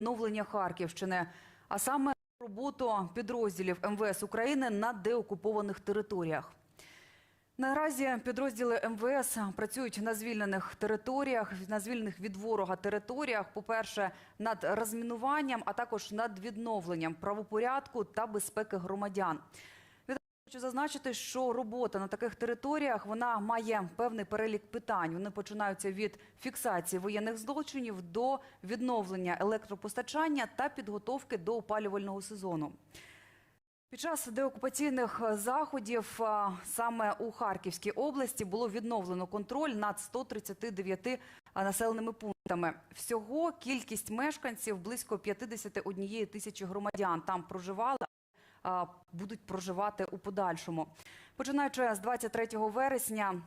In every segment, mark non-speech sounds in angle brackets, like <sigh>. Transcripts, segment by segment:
відновлення Харківщини, а саме роботу підрозділів МВС України на деокупованих територіях. Наразі підрозділи МВС працюють на звільнених територіях, на звільнених від ворога територіях. По-перше, над розмінуванням, а також над відновленням правопорядку та безпеки громадян. Хочу зазначити, що робота на таких територіях вона має певний перелік питань. Вони починаються від фіксації воєнних злочинів до відновлення електропостачання та підготовки до опалювального сезону. Під час деокупаційних заходів саме у Харківській області було відновлено контроль над 139 населеними пунктами. Всього кількість мешканців близько 51 тисячі громадян там проживали, будуть проживати у подальшому. Починаючи з 23 вересня.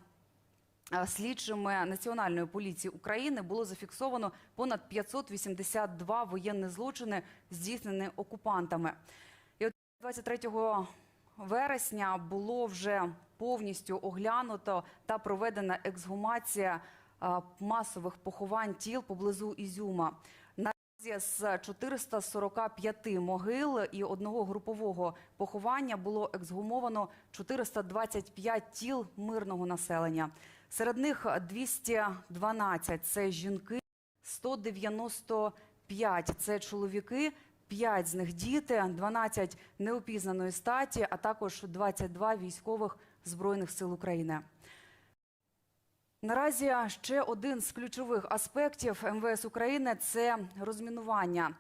Слідчими Національної поліції України було зафіксовано понад 582 воєнні злочини, здійснені окупантами. 23 вересня було вже повністю оглянуто та проведена ексгумація масових поховань тіл поблизу Ізюма. З 445 могил і одного групового поховання було ексгумовано 425 тіл мирного населення. Серед них 212 – це жінки, 195 – це чоловіки, 5 з них діти, 12 неопізнаної статі, а також 22 військових Збройних сил України. Наразі ще один з ключових аспектів МВС України це розмінування,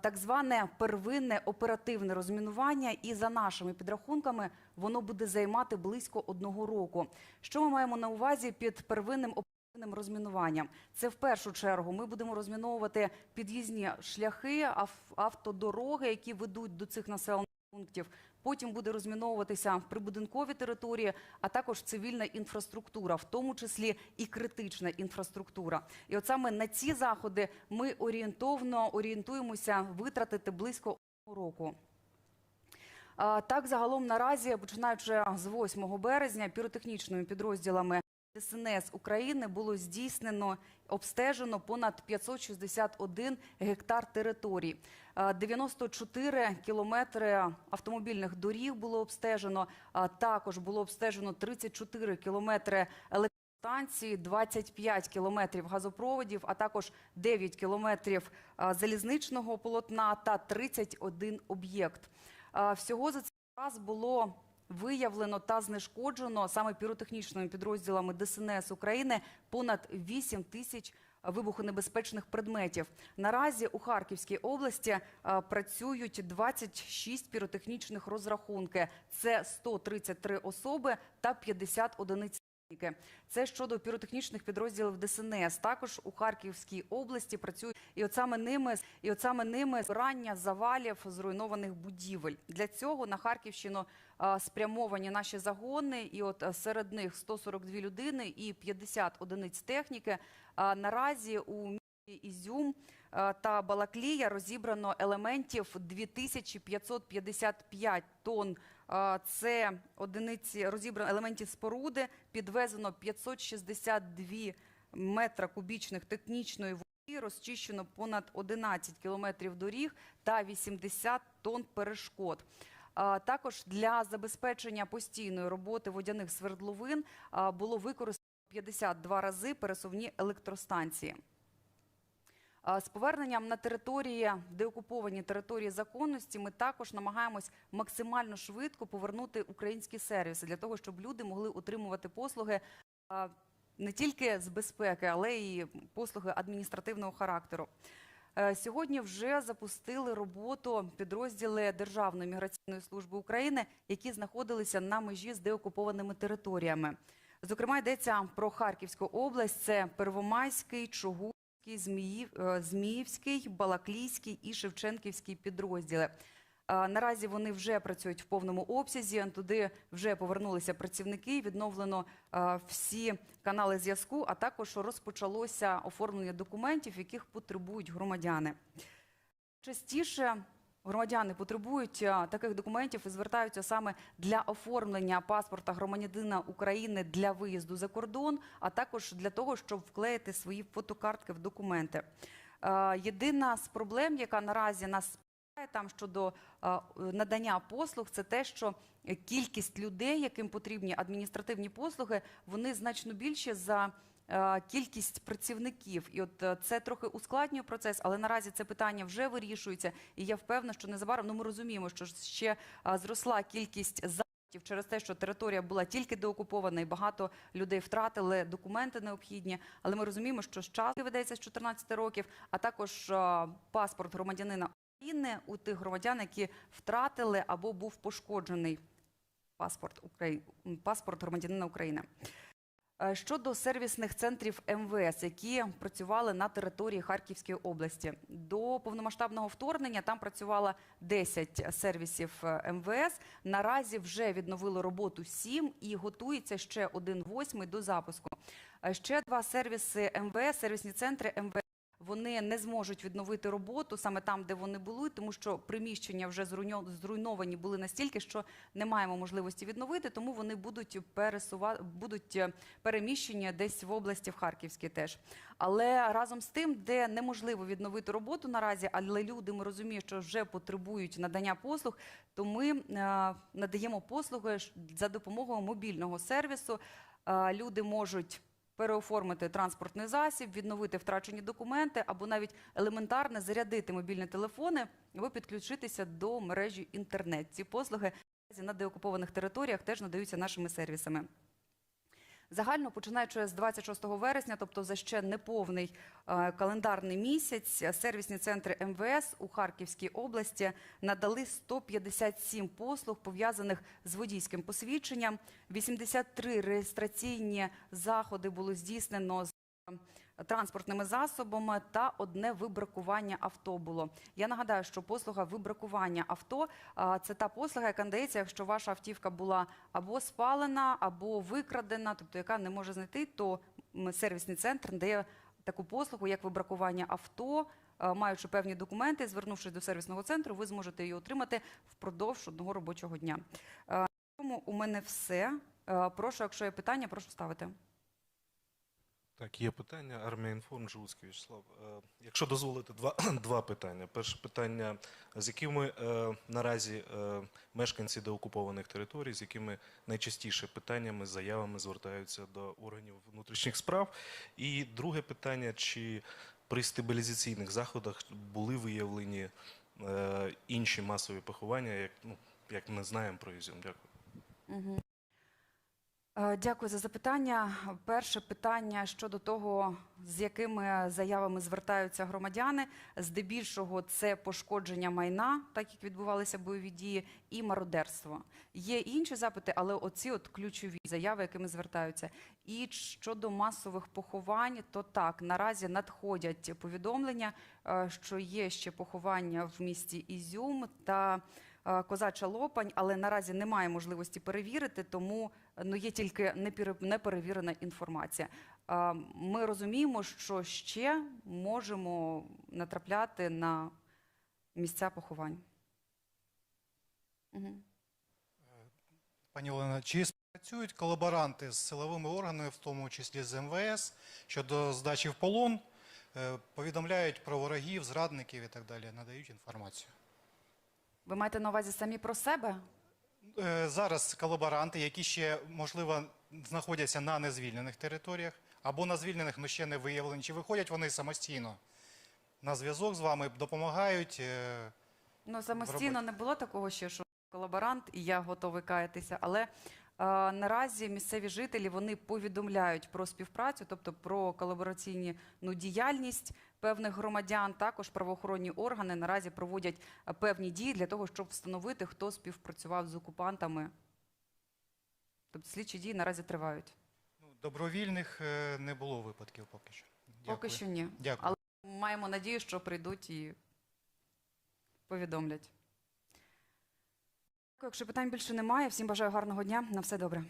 так зване первинне оперативне розмінування. І за нашими підрахунками воно буде займати близько одного року. Що ми маємо на увазі під первинним оперативним розмінуванням? Це в першу чергу ми будемо розміновувати під'їзні шляхи, автодороги, які ведуть до цих населених пунктів. Потім буде розміновуватися прибудинкові території, а також цивільна інфраструктура, в тому числі і критична інфраструктура. І от саме на ці заходи ми орієнтовно орієнтуємося витратити близько одного року. Так, загалом наразі, починаючи з 8 березня, піротехнічними підрозділами ДСНС України було здійснено, обстежено понад 561 гектар територій. А, 94 кілометри автомобільних доріг було обстежено. Також було обстежено 34 кілометри електростанцій, 25 кілометрів газопроводів, а також 9 кілометрів залізничного полотна та 31 об'єкт. Всього за цей час було виявлено та знешкоджено саме піротехнічними підрозділами ДСНС України понад 8 тисяч вибухонебезпечних предметів. Наразі у Харківській області а, працюють 26 піротехнічних розрахунки. Це 133 особи та 50 одиниць. Це щодо піротехнічних підрозділів ДСНС. Також у Харківській області працюють і от саме ними і от саме ними збирання завалів зруйнованих будівель. Для цього на Харківщину спрямовані наші загони, і от серед них 142 людини і 50 одиниць техніки. Наразі у місті Ізюм та Балаклія розібрано елементів 2555 тонн. Це одиниці розібрано елементів споруди, підвезено 562 метра кубічних технічної води, розчищено понад 11 кілометрів доріг та 80 тонн перешкод. Також для забезпечення постійної роботи водяних свердловин було використано 52 рази пересувні електростанції. З поверненням на території, деокуповані території законності, ми також намагаємось максимально швидко повернути українські сервіси для того, щоб люди могли отримувати послуги не тільки з безпеки, але й послуги адміністративного характеру. Е, Сьогодні вже запустили роботу підрозділи Державної міграційної служби України, які знаходилися на межі з деокупованими територіями. Зокрема, йдеться про Харківську область, це Первомайський, Чугуївський, Зміїв, е, Зміївський, Балаклійський і Шевченківський підрозділи. Наразі вони вже працюють в повному обсязі. Туди вже повернулися працівники. Відновлено всі канали зв'язку, а також розпочалося оформлення документів, яких потребують громадяни. Частіше громадяни потребують таких документів і звертаються саме для оформлення паспорта громадянина України для виїзду за кордон, а також для того, щоб вклеїти свої фотокартки в документи. Е, Єдина з проблем, яка наразі нас там щодо е, надання послуг, це те, що кількість людей, яким потрібні адміністративні послуги, вони значно більше за е, кількість працівників. І от е, це трохи ускладнює процес, але наразі це питання вже вирішується. І я впевнена, що незабаром ну, ми розуміємо, що ще е, зросла кількість запитів через те, що територія була тільки деокупована, і багато людей втратили документи необхідні. Але ми розуміємо, що з часу ведеться з 14 років, а також е, паспорт громадянина України у тих громадян, які втратили або був пошкоджений паспорт України, паспорт громадянина України. Е, Щодо сервісних центрів МВС, які працювали на території Харківської області, до повномасштабного вторгнення там працювало 10 сервісів е, МВС. Наразі вже відновили роботу 7 і готується ще один восьмий до запуску. Е, Ще два сервіси МВС, сервісні центри МВС. Вони не зможуть відновити роботу саме там, де вони були, тому що приміщення вже зруйновані були настільки, що не маємо можливості відновити, тому вони будуть пересува... будуть е, десь в області в Харківській теж. Але разом з тим, де неможливо відновити роботу наразі, але люди ми розуміємо, що вже потребують надання послуг, то ми е, надаємо послуги за допомогою мобільного сервісу. Е, люди можуть переоформити транспортний засіб, відновити втрачені документи або навіть елементарно зарядити мобільні телефони або підключитися до мережі інтернет. Ці послуги на деокупованих територіях теж надаються нашими сервісами. Загально, починаючи з 26 вересня, тобто за ще неповний е, календарний місяць, сервісні центри МВС у Харківській області надали 157 послуг, пов'язаних з водійським посвідченням. 83 реєстраційні заходи було здійснено з транспортними засобами та одне вибракування авто було. Я нагадаю, що послуга вибракування авто це та послуга, яка надається, якщо ваша автівка була або спалена, або викрадена, тобто яка не може знайти, то сервісний центр надає таку послугу, як вибракування авто. Маючи певні документи, звернувшись до сервісного центру, ви зможете її отримати впродовж одного робочого дня. У мене все. Прошу, якщо є питання, прошу ставити. Так, є питання. Армія інформ, Живуцький Вячеслав. Е, Якщо дозволите, два, <clears throat> два питання. Перше питання, з якими е, наразі е, мешканці деокупованих територій, з якими найчастіше питаннями, заявами звертаються до органів внутрішніх справ. І друге питання, чи при стабілізаційних заходах були виявлені е, інші масові поховання, як, ну, як ми знаємо про Ізюм? Дякую. Е, Дякую за запитання. Перше питання щодо того, з якими заявами звертаються громадяни. Здебільшого це пошкодження майна, так як відбувалися бойові дії, і мародерство. Є інші запити, але оці от ключові заяви, якими звертаються. І щодо масових поховань, то так наразі надходять повідомлення, е, що є ще поховання в місті Ізюм та е, Козача Лопань, але наразі немає можливості перевірити, тому ну, є тільки неперевірена інформація. Ми розуміємо, що ще можемо натрапляти на місця поховань. Мгм. Пані Олена, чи спрацюють колаборанти з силовими органами, в тому числі з МВС, щодо здачі в полон, е, повідомляють про ворогів, зрадників і так далі, надають інформацію? Ви маєте на увазі самі про себе? Е, Зараз колаборанти, які ще, можливо, знаходяться на незвільнених територіях, або на звільнених, але ще не виявлені, чи виходять вони самостійно на зв'язок з вами, допомагають. е, Ну, самостійно не було такого ще, що колаборант, і я готовий каятися. Але наразі місцеві жителі вони повідомляють про співпрацю, тобто про колабораційну ну, діяльність певних громадян. Також правоохоронні органи наразі проводять е, певні дії для того, щоб встановити, хто співпрацював з окупантами. Тобто слідчі дії наразі тривають. Ну, добровільних е, не було випадків поки що. Поки що ні. Дякую. Але маємо надію, що прийдуть і повідомлять. Якщо питань більше немає, всім бажаю гарного дня. На все добре.